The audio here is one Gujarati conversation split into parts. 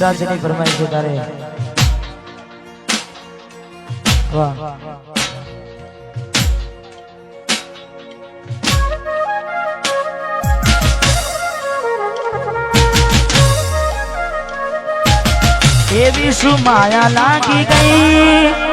અમારે સિદ્ધરાજની ફરમાઈ છે તારે વાહ એવી શું માયા લાગી ગઈ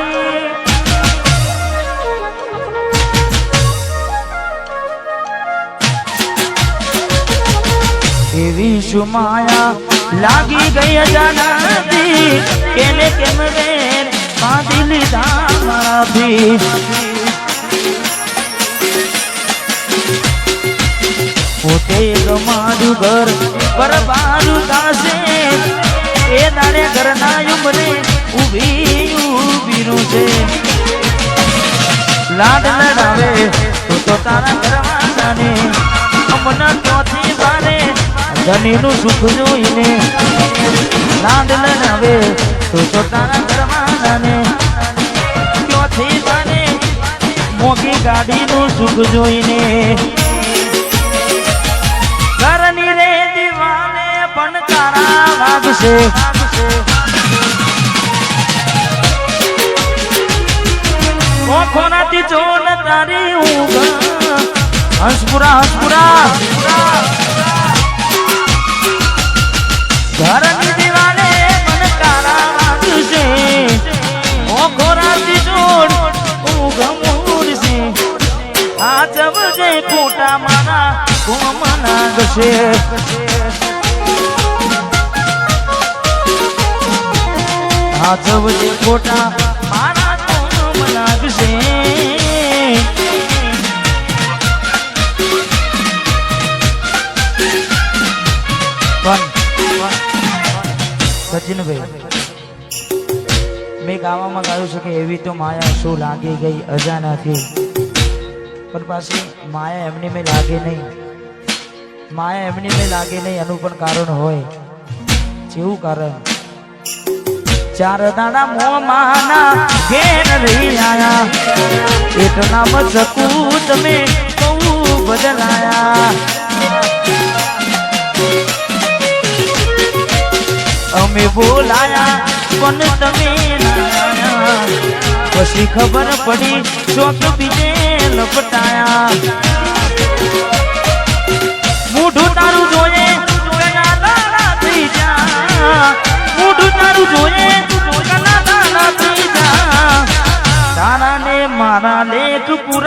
એવી શું માયા લાગી ગઈ અજાનતી કેને કેમ રે બાંધી લીધા મારાથી. પોતે ગમાડું ઘર બરબારું દાસે. એ દાડે ઘરના ઉમરે ઊભી ઊભીનું છે લાડ લડાવે, તો તારા ઘરવાળાને અમને ચોથી બારે ધનીનું સુખ જોઈને લાડ લડાવે તો તારા ઘરવાળાને ચોથી બારે મોટી ગાડીનું સુખ જોઈને ઘરની રે દીવાને પણ તારા વાગશે. ઓખોનાથી જોન તારી ઊંઘ. હંસપુરા હંસપુરા મૂડશે આ જવજે ખોટા માના કોમ ગશે આ જવજે ખોટા મારા કોમ ગશે સચિનભાઈ મેં ગાવામાં ગાયું છે કે એવી તો માયા શું લાગી ગઈ અજાનાથી. પણ પાછી માયા એમની મેં લાગે નહીં. માયા એમની મેં લાગે નહીં, એનું પણ કારણ હોય. જેવું કારણ. ચાર દાડા મોમાના ઘેર રહી આયા. એટલા મચકું તમે બહુ બદલાયા અમે બોલાયા પણ તમે પછી ખબર પડી, ચોક બીજે લપટાયા. મોઢું તારું જોઈએ મોઢું તારું જોઈએ કના દાડા થઈ જા. તારા ને મારા લેખ પૂરા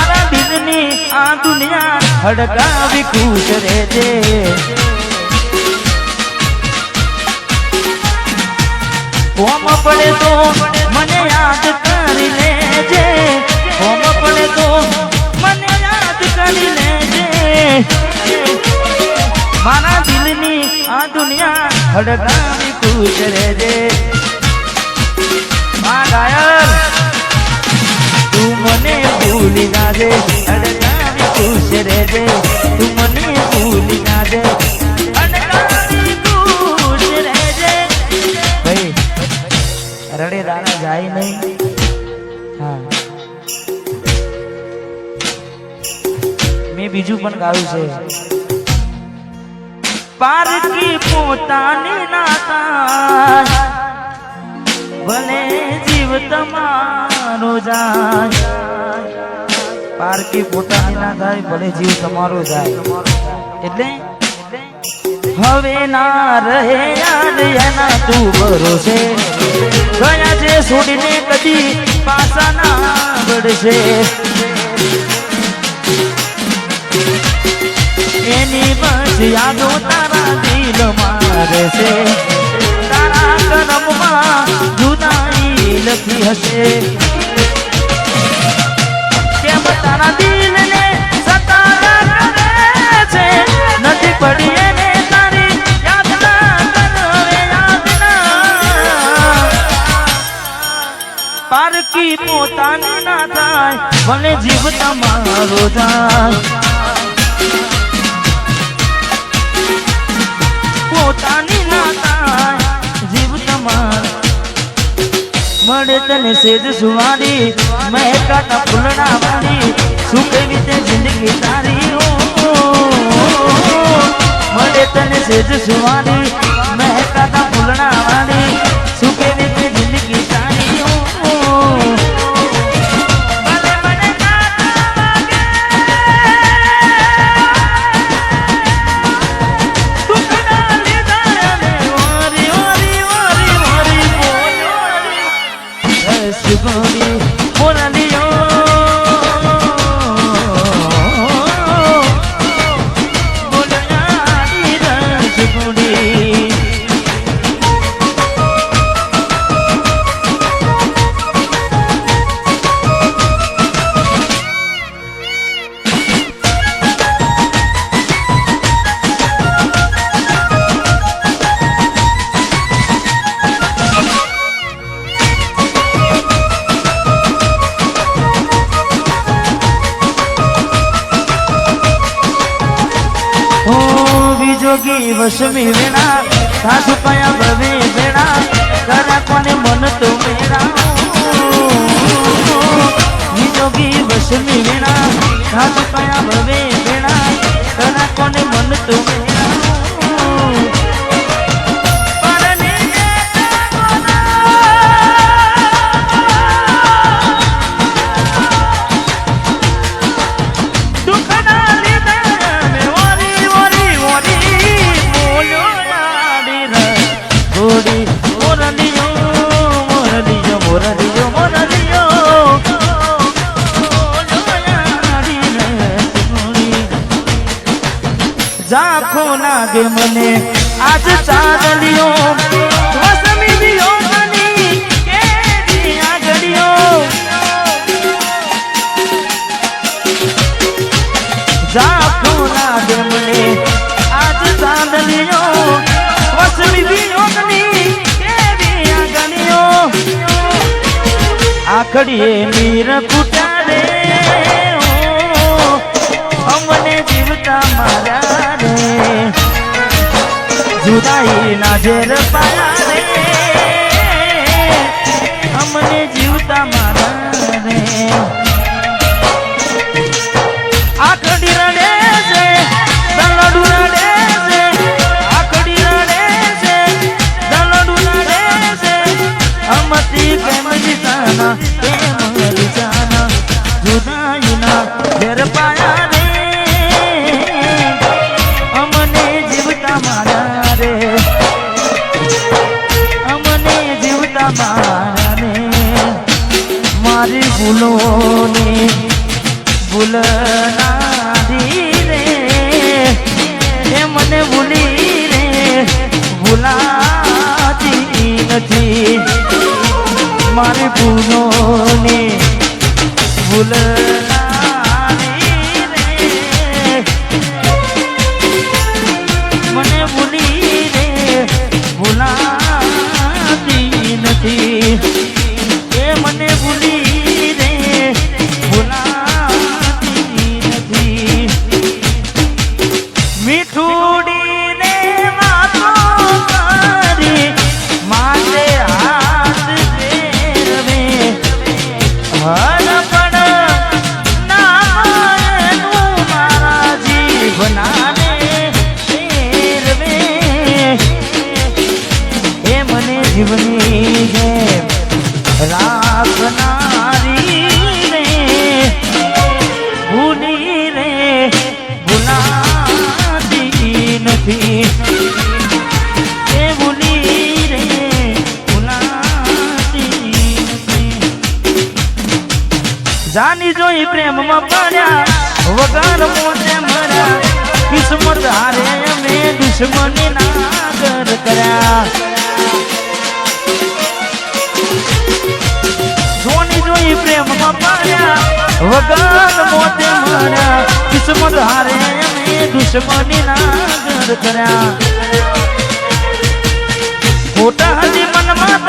હડકાવી ખુશ રહેજે કોમ પડે તો મને યાદ કરી લેજે. કોમ પડે તો મને યાદ કરી લેજે. મારા દિલની આ દુનિયા હડકાવી ખુશ રહેજે મા ગાયર તું મને ભૂલી ના દે. ખુશ રહેજે, તું મને ભૂલી ના દે. રડે દાણા જાય નહીં. હા. મેં બીજું પણ ગાયું છે. પારકી પોતાની નાતા. ભલે જીવ તમારો જાય. પારકી પોતાની થાય ભલે જીવ તમારો જાય. એટલે હવે ના રહે એના તું ભરોસે. ગયા છે છોડીને કદી પાસા ના પડશે એની બસ યાદો તારા દિલ મારે છે તારા કરમમાં જુદાઈ લખી હશે. કેમ તારા દિલને થાય ભલે જીવ તમારો જાય પોતાની નાતા થાય જીવ તમાર. મળે તને સેજ સુવારી મહેકાતા ફૂલડા વાળી સુખ વિશે જિંદગી તારી મળે તને સેજ સુવારી મહેકાતા ફૂલડા વાળી સાસુ કયા ભવે વેણા કરા કોને મન તો મેરા વિજોગી વસમી વેણા સાસુ કયા ભવે વેણા કરા કોને મન તો લાગે મને? આજ ચાંદલિયો વસમી દિયો મની કેરી આગળિયો ઝાંખો લાગે મને? આજ ચાંદલિયો વસમી દિયો અમને જીવતા માર્યા જુદાઈ ના ઝેર પાયા અમને જીવતા માર્યા ભૂલોને ભૂલ રે મને ભૂલી રે ભૂલાતી નથી. મારી ભૂલોને ભૂલ જીવનાને ફેરવે એ મને જીવની જેમ રાખનારી રે, ભૂલી રે નથી. એ ભૂલી રે, ભૂલાતી જાની જોઈ પ્રેમમાં પડ્યા વગર મોતે મર્યા કિસ્મત હારે અમે દુશ્મની નાગર કર્યા જોની જોઈ પ્રેમમાં પડ્યા વગર મોતે મર્યા કિસ્મત હારે અમે દુશ્મની નાગર કર્યા ખોટા હજી મનમાં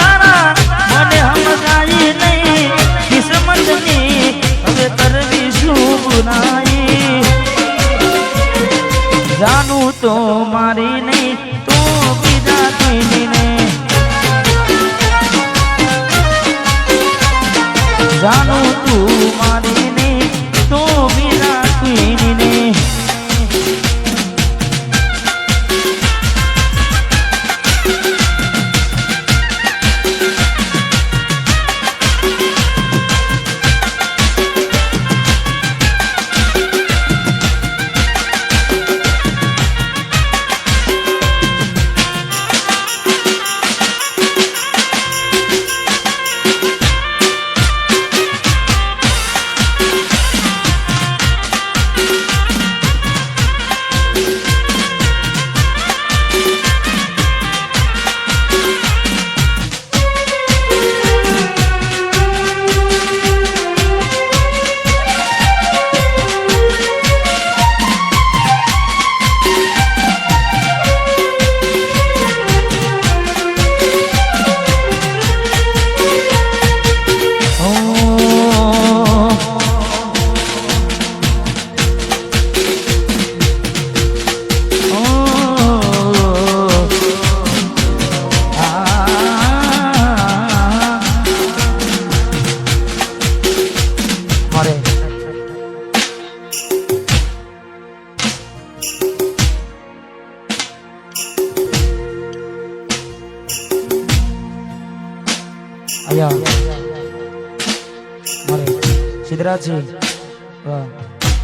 મરે સિદ્ધરાજજી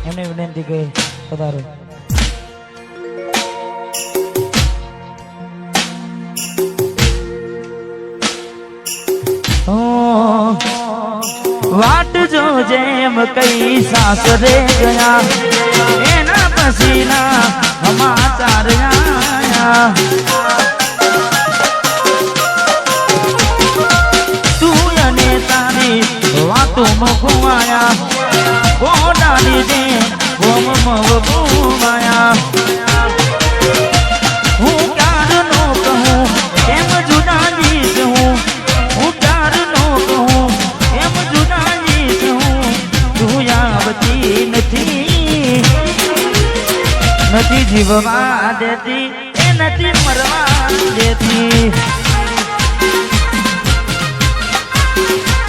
એમને વિનંતી કે પધારો વાટ જો જેમ કઈ સાસરે ગયા, એના પછીના સમાચાર આયા. ગોડાની દે ગોમ મગવાયા હું પ્યાર નો કહું કેમ જુદાજી કહું હું. પ્યાર નો કહું કેમ જુદાજી કહું તું આવતી નથી. નથી જીવવા દેતી, એ નથી મરવા દેતી.